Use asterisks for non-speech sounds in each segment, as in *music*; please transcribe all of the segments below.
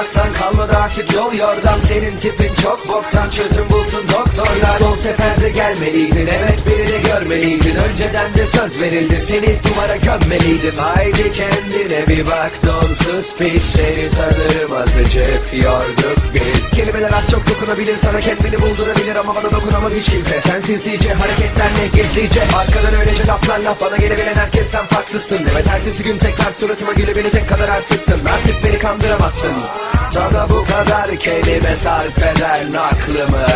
What's yolmaktan kalmadı artık yol yordam. Senin tipin çok boktan çözüm bulsun doktorlar. Son seferde gelmeliydin evet beni de görmeliydin. Önceden de söz verildi seni duvara gömmeliydim Haydi kendine bir bak donsuz piç. Seni sanırım azıcık yorduk biz. Kelimeler az çok dokunabilir sana kendini buldurabilir. Ama bana dokunamadı hiç kimse. Sen sinsice hareketlerle gizlice. Arkadan öylece laflar laf bana gelebilen herkesten farksızsın. Evet ertesi gün tekrar suratıma gülebilecek kadar arsızsın Artık beni kandıramazsın sana bu kadar kelime sarf eden aklımı.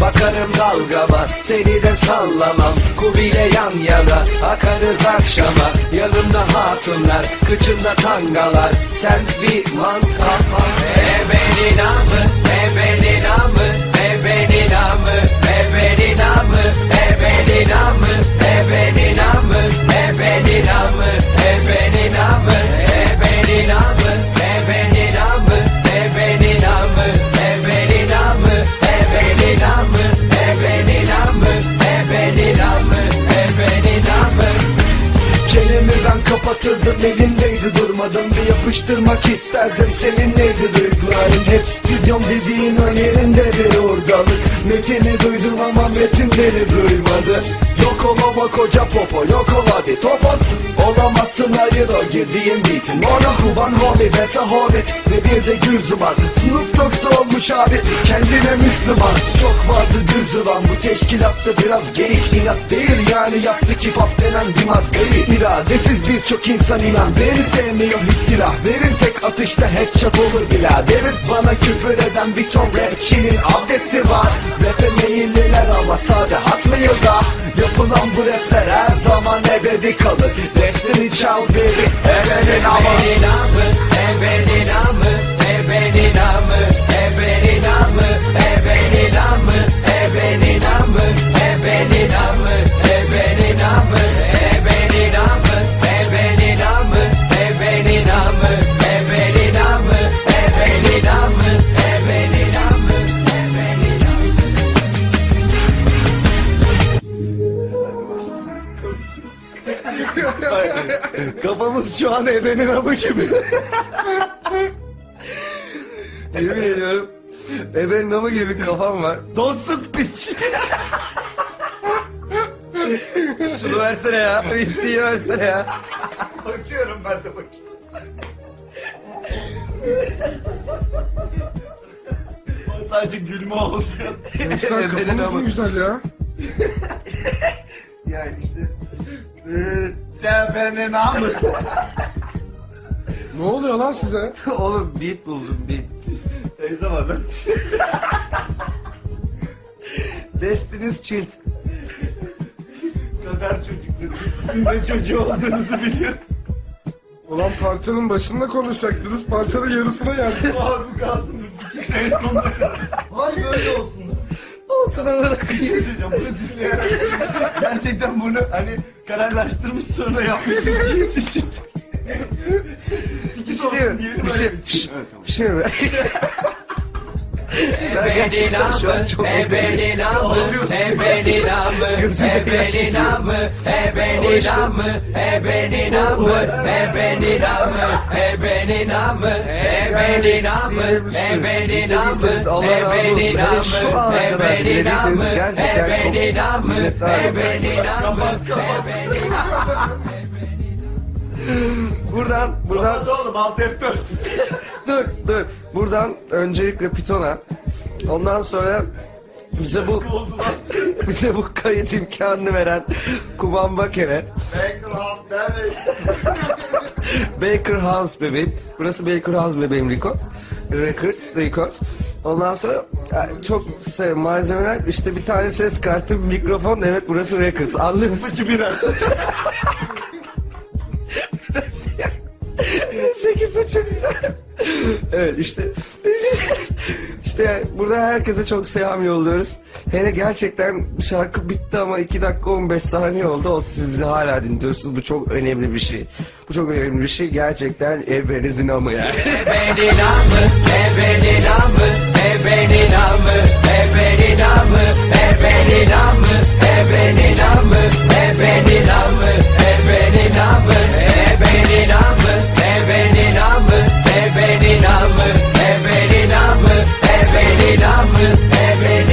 Bakarım dalgama seni de sallamam. Kubile yan yana akarız akşama. Yanımda hatunlar kıçımda tangalar. Sen bir man kafa Ebenin amı ebenin amı ebenin amı ebenin amı ebenin amı ebenin amı ebenin amı ebenin amı kapatırdım elindeydi durmadım. Bir yapıştırmak isterdim senin neydi duyguların? Hep stüdyom dediğin o yerinde bir oradalık Metini duydum ama metin beni duymadı. Yok ol baba koca popo yok ol hadi topon Olamazsın hayır o girdiğin beatin. Mono kuban hobi beta hobi Ve bir de güzü var. Snoop Dogg'da olmuş abi kendine Müslüman. Çok vardı düzü lan bu teşkilatta biraz geyik. İnat değil Yani yaptı ki pop denen maddeyi İradesiz birçok insan inan. Beni sevmiyor hiç silah Verin. Tek atışta headshot olur biraderim Bana küfür eden bir ton rapçinin abdesti var. Rap'e meyilliler ama sade atmıyor da. Yapılan bu rapler her zaman ebedi kalır. Defteri çal biri Ebenin amı, ebenin amı, ebenin amı, ebenin amı, ebenin amı, ebenin amı, An ebenin amı gibi Yemin ediyorum ebenin amı gibi kafam var. Donsuz piç Şunu versene ya, isteği versene ya. Bakıyorum ben de Bana Sadece gülme oldu Gençler Ebenin kafanız amı. mı güzel ya? Yani işte eee, Sen benim amı Ne oluyor lan size? *laughs* Oğlum beat buldum beat. Teyze var lan *laughs* Destiniz Child. Kader çocukları Sizin de çocuğu olduğunuzu biliyorum Ulan parçanın başında konuşacaktınız. Parçanın yarısına geldi. *laughs* Abi kalsın müzik en sonunda Vay böyle olsun Olsun ama şey söyleyeceğim bunu dinleyerek Gerçekten bunu hani kararlaştırmış sonra yapmışız gibi düşün Sikis olsun diyelim. Bir şey, tamam. bir şey mi? *laughs* Ben gerçekten şu an çok Ebenin amı, ebenin amı, ebenin amı, ebenin amı, ebenin amı, ebenin amı, ebenin amı, ebenin amı, ebenin amı, ebenin amı, ebenin amı, ebenin amı, ebenin amı, ebenin Buradan, buradan, Hadi oğlum alt F4 *laughs* dur, dur. Buradan öncelikle Python'a, ondan sonra bize bu oldu lan *laughs* bize bu kayıt imkanını veren Kuban Baker'e Baker House demek *laughs* Baker House bebeğim. Burası Baker House bebeğim Records. Records, Records. Ondan sonra e, çok se- malzemeler işte bir tane ses kartı, bir mikrofon. Evet burası Records. Anlıyor musun? Fıçı bira *laughs* evet işte *laughs* işte yani burada herkese çok selam yolluyoruz. Hele gerçekten şarkı bitti ama 2 dakika 15 saniye oldu. O siz bizi hala dinliyorsunuz. Bu çok önemli bir şey. Bu çok önemli bir şey. Gerçekten evrenizin amı yani. *laughs* Ebenin amı, ebenin amı, ebenin amı, ebenin amı, ebenin amı, ebenin amı, ebenin amı, ebenin amı, ebenin amı, Ebenin amı, ebenin amı, ebenin amı, ebenin